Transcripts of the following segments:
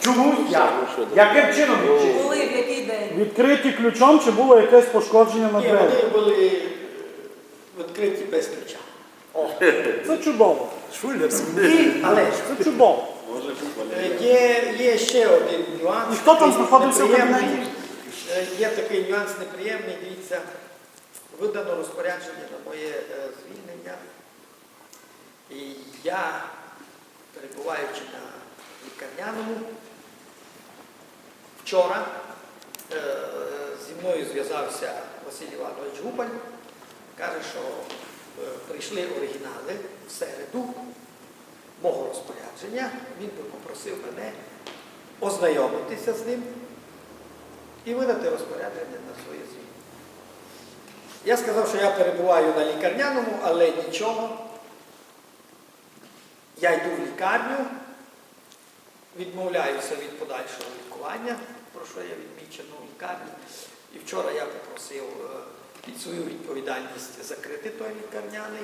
Чомусь я. Яким чином відчинив? Коли, в який день? Відкриті ключом чи було якесь пошкодження на Ні, двері? вони були відкриті без ключа. Це чудово. І, але ж, Це чудово. е, є, є ще один нюанс. І хто там знаходився в неприємний. кабінеті? Е, Є такий нюанс неприємний, дивіться, видано розпорядження на моє е, звільнення. І я, перебуваючи на лікарняному, вчора е, зі мною зв'язався Василь Іванович Губаль, каже, що е, прийшли оригінали в середу мого розпорядження. Він би попросив мене ознайомитися з ним і видати розпорядження на своє звільнення. Я сказав, що я перебуваю на лікарняному, але нічого. Я йду в лікарню, відмовляюся від подальшого лікування, про що я відмічено в лікарні. І вчора я попросив е, під свою відповідальність закрити той лікарняний.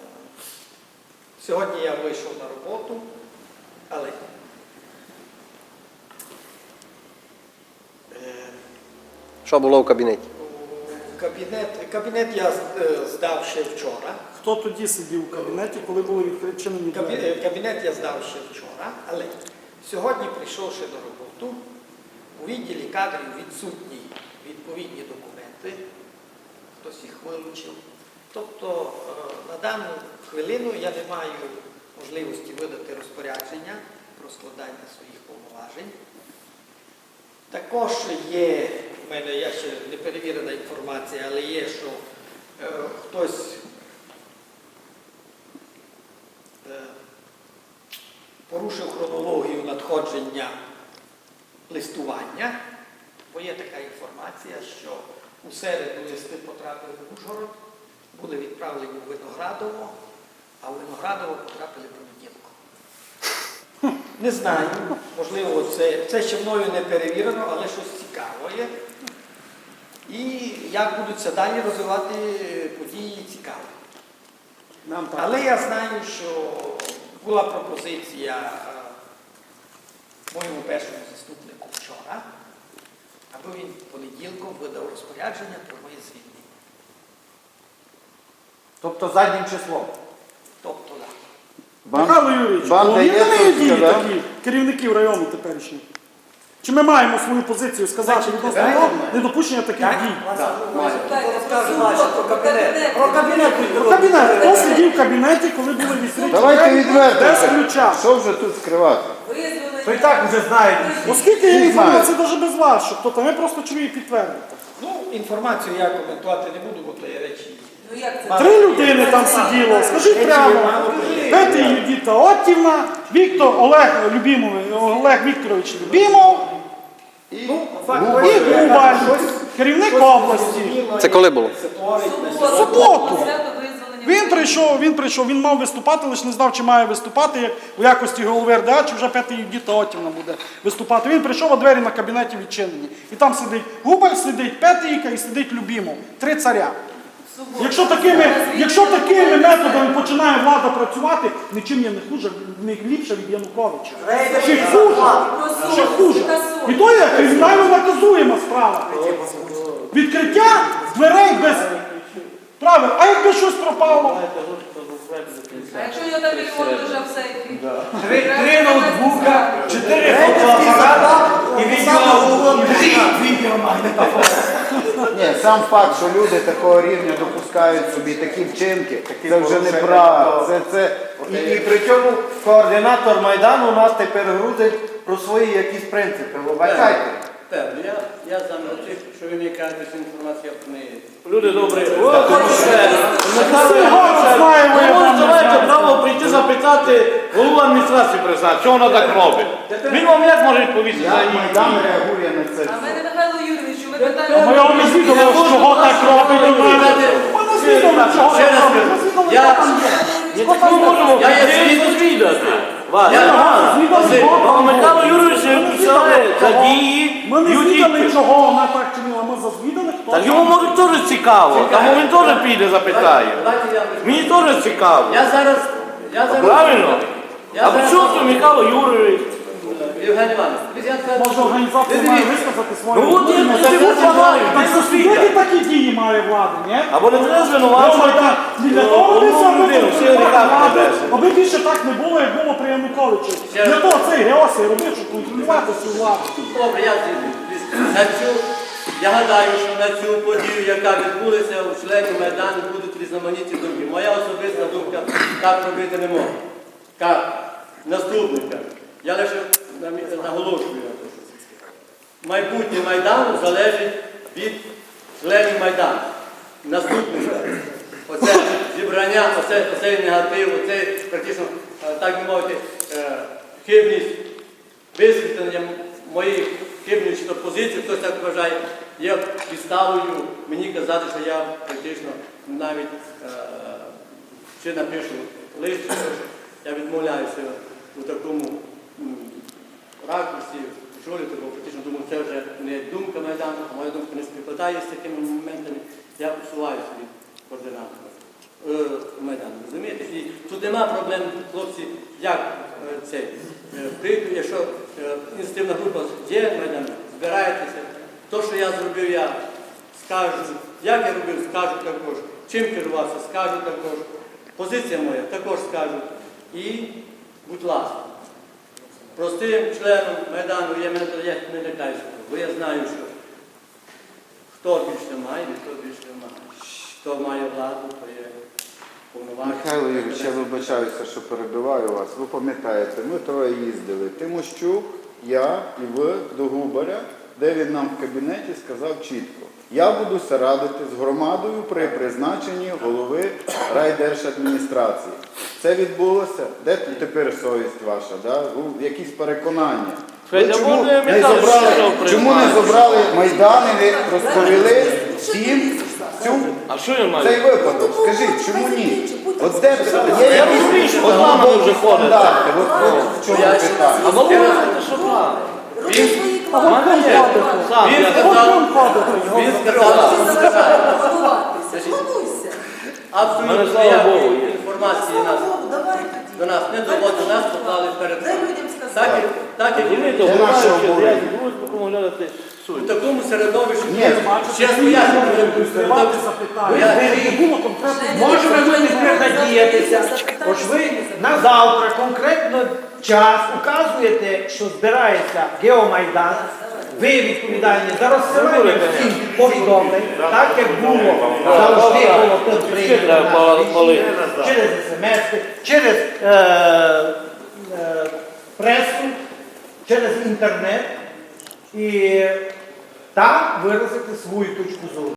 Е, Сьогодні я вийшов на роботу, але е, Що було в кабінеті? Кабінет, кабінет я е, здав ще вчора. Хто тоді сидів у кабінеті, коли були відчинені двері? е, Кабінет я здав ще вчора, але сьогодні, прийшовши на роботу, у відділі кадрів відсутні відповідні документи, хтось їх вилучив. Тобто е, на дану хвилину я не маю можливості видати розпорядження про складання своїх повноважень. Також є, в мене я ще не перевірена інформація, але є, що е, хтось е, порушив хронологію надходження листування, бо є така інформація, що у середу листи потрапили в Ужгород, були відправлені в Виноградово, а в Виноградово потрапили в. Не знаю, можливо, це, це ще мною не перевірено, але щось цікаве є. І як будуть це далі розвивати події цікаво. Нам. Але я знаю, що була пропозиція е, моєму першому заступнику вчора, аби він понеділком видав розпорядження про моє звільнення. Тобто заднім числом. Михайло Юрійович, головні не тут дії сказав. такі керівників району теперішніх. Чи ми маємо свою позицію сказати відносно того недопущення таких дій? Про кабінет. Про кабінет. Хто сидів в кабінеті, коли були відкриті Давайте двері відверто. без ключа? Що вже тут скривати? То і так вже знають. Оскільки є Всі інформація навіть без вас, що хто там, ми просто чому її підтвердите. Ну, інформацію я коментувати не буду, бо то є речі. Ну як це? Три людини там сиділо, скажіть прямо. Петя Юдіта Оттівна, Віктор Олег Любімович, Олег Вікторович Любімов Ну, і того, Губаль, керівник області. Це коли було? Суботу. Він прийшов, він прийшов, він мав виступати, лише не знав, чи має виступати як у якості голови РДА, чи вже Петя Юдіта Оттівна буде виступати. Він прийшов, а двері на кабінеті відчинені. І там сидить Губаль, сидить Петейка і сидить Любімов. Три царя. Якщо такими, якщо такими методами починає влада працювати, нічим є не хуже, не ліпше від Януковича. Ще хуже. Ще хуже. І то є кримінально наказуєма справа. Відкриття дверей без правил. А якби щось пропало? А якщо у нього там мільйон лежав в сейфі? Три, три ноутбука, чотири фотоапарата і відео. відеомагнітофон. Ні, сам факт, що люди такого рівня допускають собі такі вчинки, це вже неправда. Це, це, І, і при цьому координатор Майдану нас тепер грузить про свої якісь принципи. Вибачайте. Так, я, я сам за що ви мені кажете, що інформація про неї. Люди добрі, Всі город знає, ви ви там не маєте право прийти запитати голову адміністрації президента, що вона так робить. Він вам як може відповісти за як її Майдан реагує на це? А в Михайло Юрійович, ви Ми питаєте? його не звідомо, чого так робить. Ми не звідомо, чого так Ми звідомо, я- там є. Ми я є розвідати. Вас. звідомо. Михайло Юрійович відповідає за дії Ми не звідали, чого вона так чинила. Ми зазвідали, хто Так йому може теж цікаво, тому він теж піде запитає. Мені теж цікаво. Я зараз, Правильно? А зараз- що Михайло Юрійович. Євген Іванович, Може організація має висказати свою Ну от я думку. це от знаю, Так засудити засвідчать. такі дії має влада, ні? Або не треба Ну, звинувачувати. Не для того одну робиться, аби людину, всі контролювати олігархи владу, брешуть. аби більше так не було, як було при Януковичу. Ще- Для того цей Геосій робив, щоб контролювати цю владу. Добре, я. На цю, я гадаю, що на цю подію, яка відбулася у членів Майдану, будуть різноманітні думки. Моя особиста думка так робити не можна. Як наступника. Я лише наголошую. Майбутнє Майдану залежить від членів Майдану. Наступника. Оце зібрання, оце, оцей негатив, оцей практично, е, так би мовити, е, хибність висвітлення моїх хибних позицій, хтось так вважає, є підставою мені казати, що я практично навіть е, чи напишу лист, я відмовляюся у такому ракурсі очолювати, бо практично думаю, це вже не думка Майдану, а моя думка не співпадає з такими моментами. Я усуваюся від координатора е, Майдану. Розумієте? І тут нема проблем, хлопці, як е, це. Е, прийду, якщо е, ініціативна група є Майдан, збираєтеся. То, що я зробив, я скажу. Як я робив, скажу також. Чим керувався, скажу також. Позиція моя також скажу. І, будь ласка, простим членом Майдану я не лякаюся, бо я знаю, що хто більше має, хто більше має. Хто має владу, то є повноваження. Михайло Юрійович, я вибачаюся, що перебиваю вас. Ви пам'ятаєте, ми троє їздили. Тимощук, я і ви до Губаря, де він нам в кабінеті сказав чітко. Я буду радити з громадою при призначенні голови райдержадміністрації. Це відбулося. Де тепер совість ваша? Да? Якісь переконання. Ви чому, не забрали, чому не забрали Майдан і не розповіли всім цю цей випадок, скажіть, чому ні? От де є Я якісь розумію, що з вже ходить. стандарти, от, от в чому питання. Він сказав, абсолютно Інформації нас, Богу, давай до нас не доводить, нас поклали перед Дай Так, сказати. так як і Розумієте, Це нас наше глядати у такому середовищі. Ні, чесно, запитання. Я- Не. Можемо ми не передіятися ви на завтра конкретно час указуєте, що збирається Геомайдан, ви відповідальні за розсилання всім повідомлень, так як було. Завжди було тут прийнято через смс, через е, е, пресу, через інтернет. І там виразити свою точку зору.